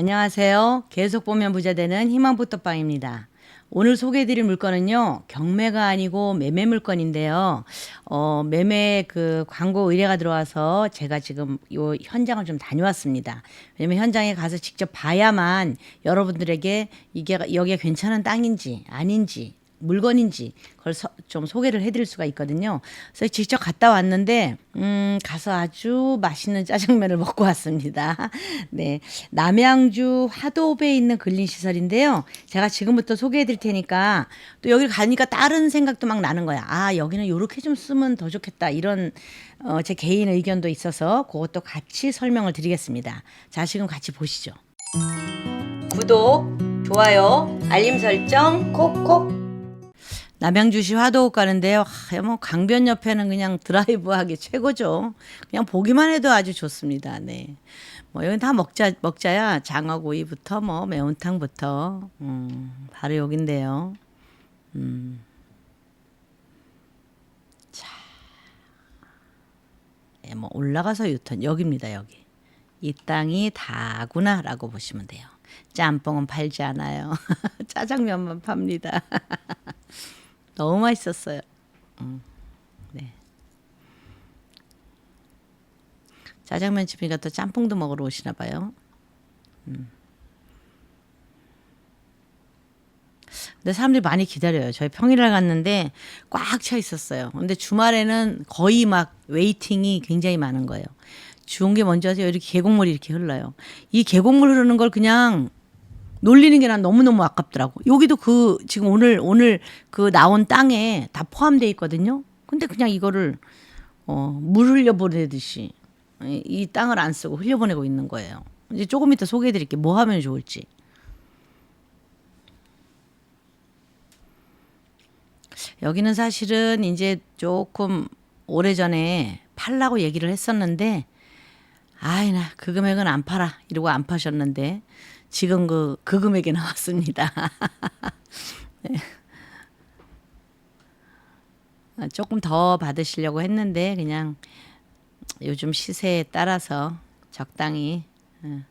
안녕하세요. 계속 보면 부자 되는 희망부터빵입니다. 오늘 소개해드릴 물건은요, 경매가 아니고 매매 물건인데요. 어, 매매 그 광고 의뢰가 들어와서 제가 지금 요 현장을 좀 다녀왔습니다. 왜냐면 현장에 가서 직접 봐야만 여러분들에게 이게, 여기가 괜찮은 땅인지 아닌지 물건인지 그걸 서- 좀 소개를 해드릴 수가 있거든요. 그래서 직접 갔다 왔는데 음, 가서 아주 맛있는 짜장면을 먹고 왔습니다. 네, 남양주 화도배에 있는 근린 시설인데요. 제가 지금부터 소개해드릴 테니까 또 여기 가니까 다른 생각도 막 나는 거야. 아 여기는 이렇게 좀 쓰면 더 좋겠다 이런 어, 제 개인 의견도 있어서 그것도 같이 설명을 드리겠습니다. 자 지금 같이 보시죠. 구독, 좋아요, 알림 설정 콕콕. 남양주시 화도읍 가는데요. 하, 뭐 강변 옆에는 그냥 드라이브하기 최고죠. 그냥 보기만 해도 아주 좋습니다. 네. 뭐 여기 다 먹자 먹자야 장어구이부터 뭐 매운탕부터 음, 바로 여긴데요. 음. 자, 예, 뭐 올라가서 유턴 여기입니다. 여기 이 땅이 다구나라고 보시면 돼요. 짬뽕은 팔지 않아요. 짜장면만 팝니다. 너무 맛있었어요. 음, 네. 짜장면 집이니까 또 짬뽕도 먹으러 오시나 봐요. 음. 근데 사람들이 많이 기다려요. 저희 평일날 갔는데 꽉 차 있었어요. 근데 주말에는 거의 막 웨이팅이 굉장히 많은 거예요. 좋은 게 뭔지 아세요? 이렇게 계곡물이 이렇게 흘러요. 이 계곡물 흐르는 걸 그냥 놀리는 게 난 너무너무 아깝더라고. 여기도 그 지금 오늘 오늘 그 나온 땅에 다 포함돼 있거든요. 근데 그냥 이거를 어, 물 흘려보내듯이 이, 이 땅을 안 쓰고 흘려보내고 있는 거예요. 이제 조금 이따 소개해 드릴게요. 뭐 하면 좋을지. 여기는 사실은 이제 조금 오래전에 팔라고 얘기를 했었는데 아이 나 그 금액은 안 팔아 이러고 안 파셨는데 지금 그, 그 금액이 나왔습니다. 네. 아, 조금 더 받으시려고 했는데 그냥 요즘 시세에 따라서 적당히 어,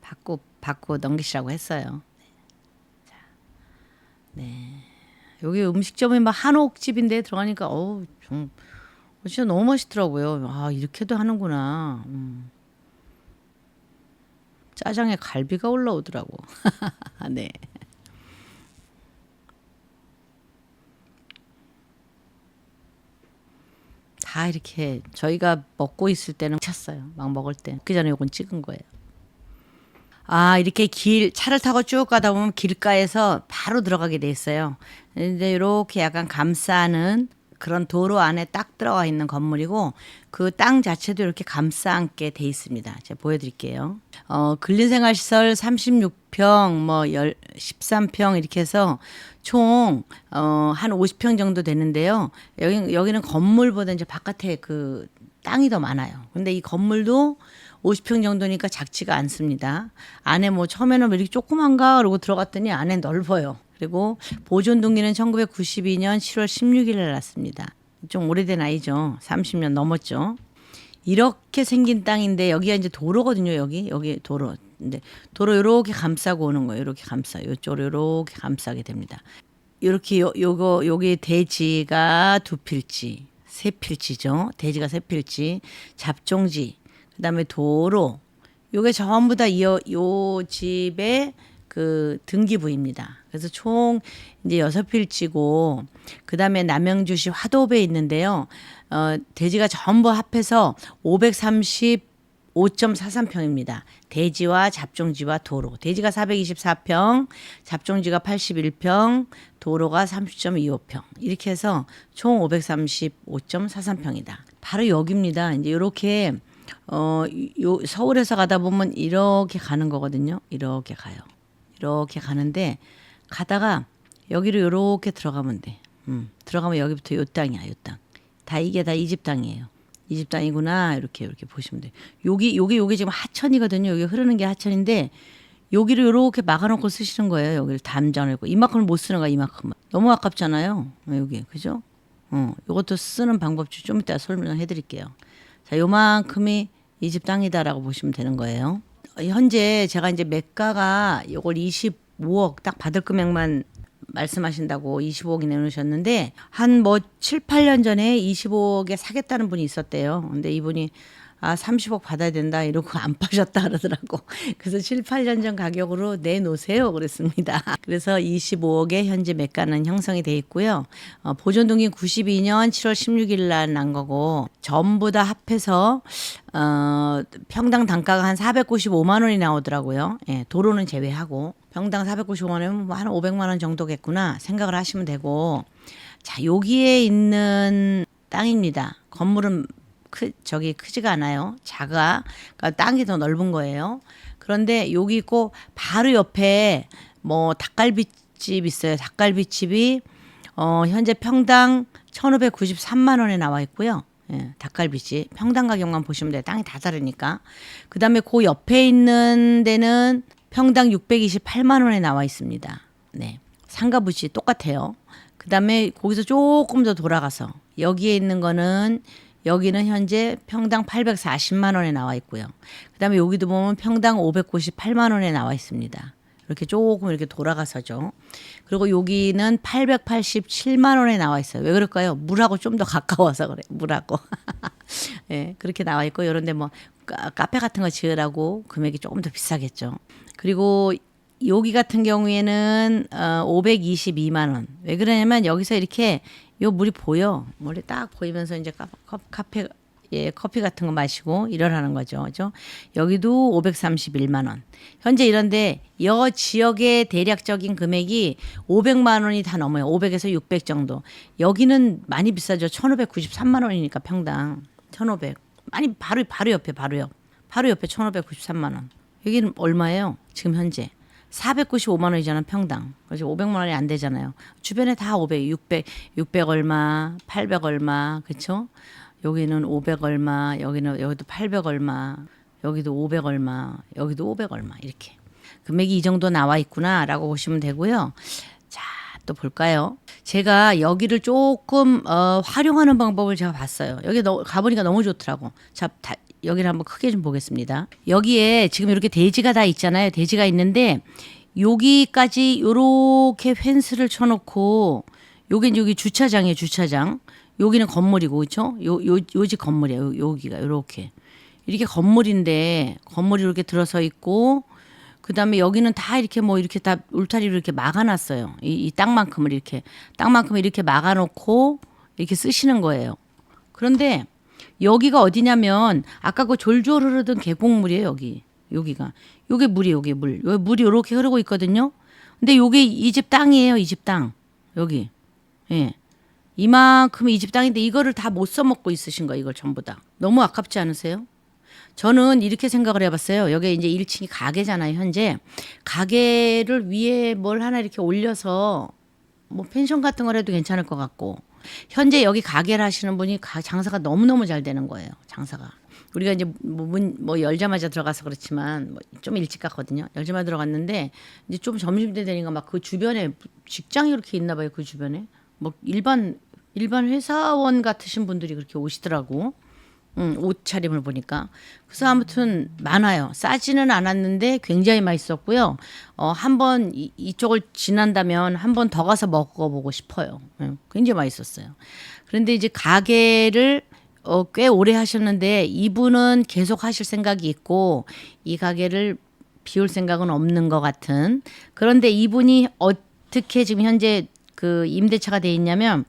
받고 받고 넘기시라고 했어요. 자, 네. 여기 음식점이 막 한옥집인데 들어가니까 어우 좀 진짜 너무 맛있더라고요. 아 이렇게도 하는구나. 음. 짜장에 갈비가 올라오더라고. 네. 다 이렇게 저희가 먹고 있을 때는 찼어요. 막 먹을 때. 그 전에 요건 찍은 거예요. 아, 이렇게 길, 차를 타고 쭉 가다 보면 길가에서 바로 들어가게 돼 있어요. 근데 이렇게 약간 감싸는 그런 도로 안에 딱 들어가 있는 건물이고 그 땅 자체도 이렇게 감싸 안게 돼 있습니다. 제가 보여드릴게요. 어, 근린생활시설 36평, 뭐, 열, 13평 이렇게 해서 총, 어, 한 50평 정도 되는데요. 여기, 여기는 건물보다 이제 바깥에 그 땅이 더 많아요. 근데 이 건물도 50평 정도니까 작지가 않습니다. 안에 뭐 처음에는 왜 이렇게 조그만가 그러고 들어갔더니 안에 넓어요. 그리고 보존 등기는 1992년 7월 16일에 났습니다. 좀 오래된 아이죠. 30년 넘었죠. 이렇게 생긴 땅인데 여기가 이제 도로거든요. 여기 여기 도로. 근데 도로 이렇게 감싸고 오는 거예요. 이렇게 감싸. 이쪽으로 이렇게 감싸게 됩니다. 이렇게 요, 요거 여기 대지가 두 필지, 세 필지죠. 대지가 세 필지, 잡종지, 그다음에 도로. 요게 전부 다요요 집의 그 등기부입니다. 그래서 총 이제 여섯 필지고 그다음에 남양주시 화도읍에 있는데요. 어 대지가 전부 합해서 535.43평입니다. 대지와 잡종지와 도로. 대지가 424평, 잡종지가 81평, 도로가 30.25평. 이렇게 해서 총 535.43평이다. 바로 여기입니다. 이제 이렇게 어, 요 서울에서 가다 보면 이렇게 가는 거거든요. 이렇게 가요. 이렇게 가는데 가다가 여기로 이렇게 들어가면 돼. 음, 들어가면 여기부터 요 땅이야, 요 땅. 다 이게 다 이집 땅이에요. 이집 땅이구나 이렇게 이렇게 보시면 돼. 여기 여기 여기 지금 하천이거든요. 여기 흐르는 게 하천인데 여기를 이렇게 막아놓고 쓰시는 거예요. 여기를 담장을고 이만큼을 못 쓰는 거야. 이만큼은 너무 아깝잖아요. 여기 그죠? 어, 이것도 쓰는 방법 좀 이따 설명해 드릴게요. 자, 요만큼이 이집 땅이다라고 보시면 되는 거예요. 현재 제가 이제 매가가 이걸 25억 딱 받을 금액만 말씀하신다고 25억이 내놓으셨는데 한 뭐 7, 8년 전에 25억에 사겠다는 분이 있었대요. 근데 이분이 아 30억 받아야 된다 이러고 안 파셨다 그러더라고. 그래서 7, 8년 전 가격으로 내놓으세요 그랬습니다. 그래서 25억의 현재 매가는 형성이 돼 있고요. 어, 보존 등기 92년 7월 16일 날 난 거고 전부 다 합해서 어, 평당 단가가 한 495만 원이 나오더라고요. 예, 도로는 제외하고 평당 495만 원이면 뭐한 500만 원 정도겠구나 생각을 하시면 되고 자 여기에 있는 땅입니다. 건물은 크, 저기 크지가 않아요. 작아. 그러니까 땅이 더 넓은 거예요. 그런데 여기 있고 바로 옆에 뭐 닭갈비집 있어요. 닭갈비집이 어 현재 평당 1,593만 원에 나와 있고요. 예, 닭갈비집 평당 가격만 보시면 돼요. 땅이 다 다르니까. 그다음에 그 옆에 있는 데는 평당 628만 원에 나와 있습니다. 네. 상가 부지 똑같아요. 그다음에 거기서 조금 더 돌아가서 여기에 있는 거는 여기는 현재 평당 840만 원에 나와 있고요. 그다음에 여기도 보면 평당 598만 원에 나와 있습니다. 이렇게 조금 이렇게 돌아가서죠. 그리고 여기는 887만 원에 나와 있어요. 왜 그럴까요? 물하고 좀 더 가까워서 그래. 물하고. 예, 그렇게 나와 있고 이런데 뭐 카- 카페 같은 거 지으라고 금액이 조금 더 비싸겠죠. 그리고 여기 같은 경우에는 어 522만 원. 왜 그러냐면 여기서 이렇게 요 물이 보여. 물이 딱 보이면서 이제 카, 카- 카페 예, 커피 같은 거 마시고 일어나는 거죠. 그죠? 여기도 531만 원. 현재 이런데 여 지역의 대략적인 금액이 500만 원이 다 넘어요. 500에서 600 정도. 여기는 많이 비싸죠. 1,593만 원이니까 평당. 1,500. 많이 바로 바로 옆에 바로 옆. 바로 옆에 1,593만 원. 여기는 얼마예요? 지금 현재. 495만 원이잖아 평당. 그래서 500만 원이 안 되잖아요. 주변에 다 500, 600, 600 얼마, 800 얼마, 그렇죠? 여기는 500 얼마, 여기는 여기도 800 얼마, 여기도 500 얼마, 여기도 500 얼마 이렇게 금액이 이 정도 나와 있구나라고 보시면 되고요. 자, 또 볼까요? 제가 여기를 조금 어, 활용하는 방법을 제가 봤어요. 여기 너, 가보니까 너무 좋더라고. 자, 다, 여기를 한번 크게 좀 보겠습니다. 여기에 지금 이렇게 대지가 다 있잖아요. 대지가 있는데 여기까지 요렇게 펜스를 쳐놓고 여기 여기 주차장이에요. 주차장. 여기는 건물이고 그렇죠? 요 요 요 집 건물이에요. 요, 여기가 요렇게 이렇게 건물인데 건물이 이렇게 들어서 있고 그다음에 여기는 다 이렇게 뭐 이렇게 다 울타리로 이렇게 막아놨어요. 이, 이 땅만큼을 이렇게 땅만큼 이렇게 막아놓고 이렇게 쓰시는 거예요. 그런데 여기가 어디냐면 아까 그 졸졸 흐르던 계곡물이에요. 여기 여기가 요게 물이 여기 물 여기 물이 이렇게 흐르고 있거든요. 근데 요게 이 집 땅이에요. 이 집 땅 여기 예. 이만큼 이 집 땅인데 이거를 다 못 써먹고 있으신 거예요. 이걸 전부 다. 너무 아깝지 않으세요? 저는 이렇게 생각을 해봤어요. 여기 이제 1층이 가게잖아요. 현재 가게를 위에 뭘 하나 이렇게 올려서 뭐 펜션 같은 걸 해도 괜찮을 것 같고 현재 여기 가게를 하시는 분이 가- 장사가 너무 너무 잘 되는 거예요. 장사가 우리가 이제 뭐, 문, 뭐 열자마자 들어가서 그렇지만 뭐 좀 일찍 갔거든요. 열자마자 들어갔는데 이제 좀 점심 때 되니까 막 그 주변에 직장이 이렇게 있나 봐요. 그 주변에 뭐 일반 일반 회사원 같으신 분들이 그렇게 오시더라고. 음, 옷 차림을 보니까. 그래서 아무튼 많아요. 싸지는 않았는데 굉장히 맛있었고요. 어, 한번 이- 이쪽을 지난다면 한 번 더 가서 먹어보고 싶어요. 음, 굉장히 맛있었어요. 그런데 이제 가게를 어, 꽤 오래 하셨는데 이분은 계속 하실 생각이 있고 이 가게를 비울 생각은 없는 것 같은. 그런데 이분이 어떻게 지금 현재 그 임대차가 돼 있냐면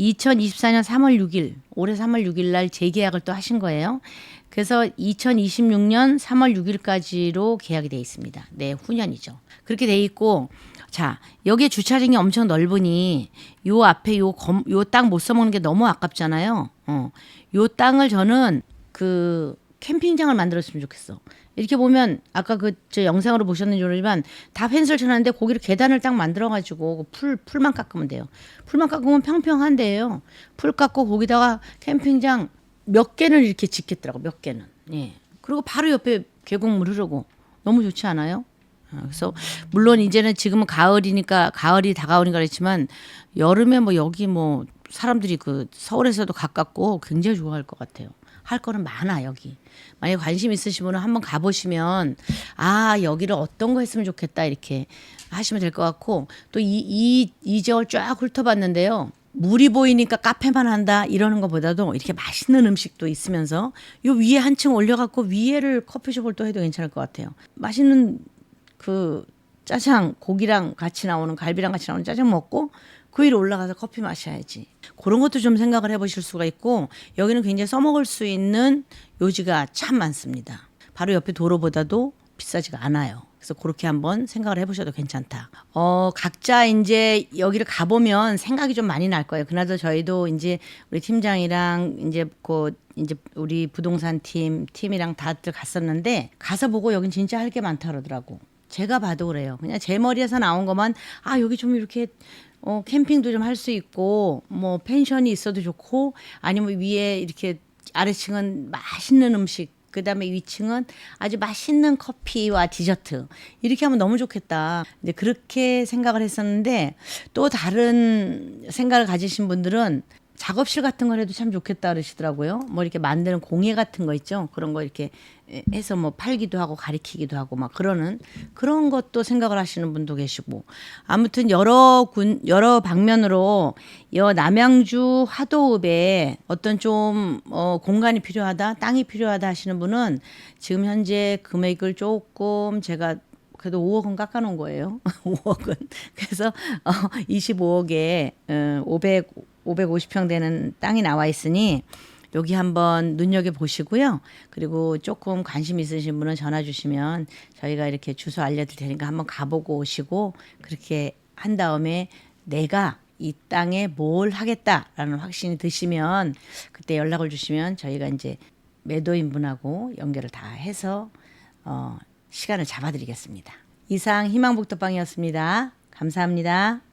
2024년 3월 6일 올해 3월 6일 날 재계약을 또 하신 거예요. 그래서 2026년 3월 6일까지로 계약이 돼 있습니다. 네, 후년이죠. 그렇게 돼 있고 자, 여기에 주차장이 엄청 넓으니 요 앞에 요요 땅 못 써먹는 게 너무 아깝잖아요. 어. 요 땅을 저는 그 캠핑장을 만들었으면 좋겠어. 이렇게 보면 아까 그 저 영상으로 보셨는지 모르지만 다 펜스를 쳐놨는데 거기를 계단을 딱 만들어가지고 풀 풀만 깎으면 돼요. 풀만 깎으면 평평한데요. 풀 깎고 거기다가 캠핑장 몇 개는 이렇게 짓겠더라고 몇 개는. 예. 그리고 바로 옆에 계곡물 흐르고 너무 좋지 않아요? 어, 그래서 물론 이제는 지금은 가을이니까 가을이 다가오니까 그렇지만 여름에 뭐 여기 뭐 사람들이 그 서울에서도 가깝고 굉장히 좋아할 것 같아요. 할 거는 많아 여기. 만약에 관심 있으신 분은 한번 가보시면 아 여기를 어떤 거 했으면 좋겠다 이렇게 하시면 될 것 같고 또 이이 이제월 쫙 훑어봤는데요. 물이 보이니까 카페만 한다 이러는 것보다도 이렇게 맛있는 음식도 있으면서 요 위에 한층 올려갖고 위에를 커피숍을 또 해도 괜찮을 것 같아요. 맛있는 그 짜장 고기랑 같이 나오는 갈비랑 같이 나오는 짜장 먹고 그 위로 올라가서 커피 마셔야지. 그런 것도 좀 생각을 해보실 수가 있고 여기는 굉장히 써먹을 수 있는 요지가 참 많습니다. 바로 옆에 도로보다도 비싸지가 않아요. 그래서 그렇게 한번 생각을 해보셔도 괜찮다. 어, 각자 이제 여기를 가보면 생각이 좀 많이 날 거예요. 그나저나 저희도 이제 우리 팀장이랑 이제 그 이제 우리 부동산 팀 팀이랑 다들 갔었는데 가서 보고 여긴 진짜 할 게 많다 그러더라고. 제가 봐도 그래요. 그냥 제 머리에서 나온 것만 아 여기 좀 이렇게 어 캠핑도 좀 할 수 있고 뭐 펜션이 있어도 좋고 아니면 위에 이렇게 아래층은 맛있는 음식 그다음에 위층은 아주 맛있는 커피와 디저트 이렇게 하면 너무 좋겠다. 이제 그렇게 생각을 했었는데 또 다른 생각을 가지신 분들은 작업실 같은 걸 해도 참 좋겠다 그러시더라고요. 뭐 이렇게 만드는 공예 같은 거 있죠. 그런 거 이렇게 해서 뭐 팔기도 하고 가리키기도 하고 막 그러는 그런 것도 생각을 하시는 분도 계시고 아무튼 여러 군 여러 방면으로 여 남양주 화도읍에 어떤 좀 어, 공간이 필요하다, 땅이 필요하다 하시는 분은 지금 현재 금액을 조금 제가 그래도 5억은 깎아놓은 거예요. 5억은. 그래서 어, 25억에 어, 500 550평 되는 땅이 나와 있으니 여기 한번 눈여겨 보시고요. 그리고 조금 관심 있으신 분은 전화 주시면 저희가 이렇게 주소 알려드릴 테니까 한번 가보고 오시고 그렇게 한 다음에 내가 이 땅에 뭘 하겠다라는 확신이 드시면 그때 연락을 주시면 저희가 이제 매도인 분하고 연결을 다 해서 어, 시간을 잡아드리겠습니다. 이상 희망복덕방이었습니다. 감사합니다.